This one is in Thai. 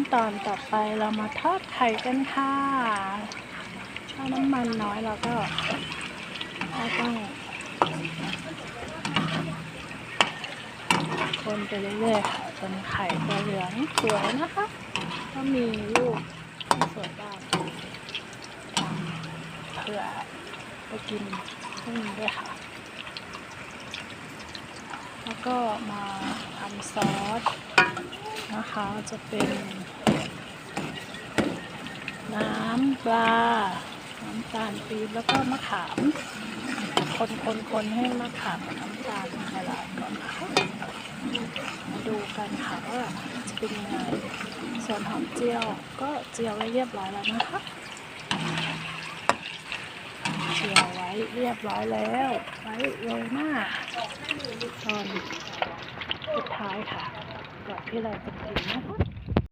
นตอนต่อไปเรามาทอดไข่กันค่ะถ้าน้ำมันน้อยเราก็ต้องคนไปเรื่อยๆค่ะจนไข่จะเหลืองสวยนะคะ ก็มีลูกที่สวยบ้างเพื่อไปกินพรุ่งนี้ด้วยค่ะ แล้วก็มาทำซอส นะคะจะเป็น น้ำปลา น้ำตาลปี๊บแล้วก็มะขาม คนคนคนให้มะขามกับน้ำตาลละลายก่อนนะคะมาดูกันค่ะว่าจะเป็นยังไง ส่วนหอมเจียวก็เจียวไว้เรียบร้อยแล้วนะคะเจียวไว้เรียบร้อยแล้ว ไว้โรยหน้าตอนสุดท้ายค่ะ ก่อนที่เ